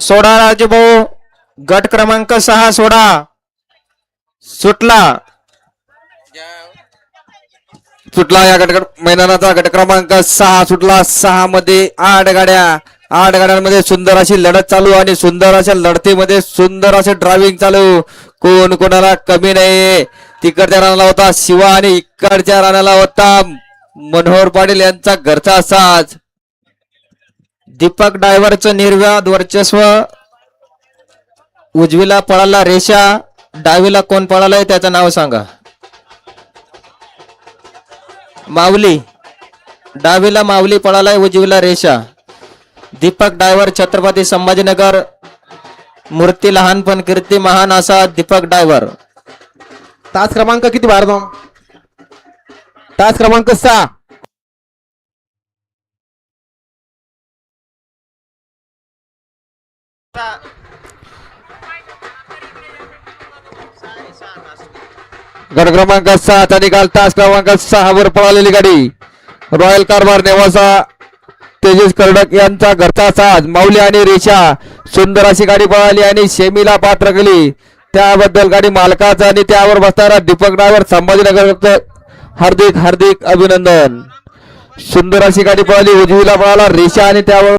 सोडा राजभाऊ. गट क्रमांक सहा सोडा. सुटला. सुटला या गट मैदानाचा गट क्रमांक सहा सुटला. सहा मध्ये आठ गाड्या. आठ गाड्यांमध्ये सुंदर अशी लढत चालू आणि सुंदर अशा लढतीमध्ये सुंदर असे ड्रायव्हिंग चालू. कोण कोणाला कमी नाही तिकडच्या राणाला होता शिवा आणि इकडच्या रानाला होता मनोहर पाटील यांचा घरचा साज. दीपक डायव्हरचं निर्व्याद वर्चस्व. उजवीला पळाला रेषा डावीला कोण पळालाय त्याचं नाव सांगा. माऊली डावीला माऊली पळालाय उजवीला रेषा. दीपक डायव्हर छत्रपती संभाजीनगर. मूर्ती लहान पण कीर्ती महान असा दीपक डायव्हर. तास क्रमांक किती भारतो तास क्रमांक सहा. गट क्रमांक आणि काल तास क्रमांक सहा वर पळालेली गाडी. रॉयल कारभार नेवासा तेजस कर्डक यांचा घरचा साज माऊली आणि रेषा सुंदर अशी गाडी पळाली आणि शेमीला पात्र केली. त्याबद्दल गाडी मालकाचा आणि त्यावर बसणारा दीपक ड्रायव्हर संभाजीनगर हार्दिक हार्दिक अभिनंदन. सुंदर अशी गाडी पळाली उजवीला पळाला रेषा आणि त्यावर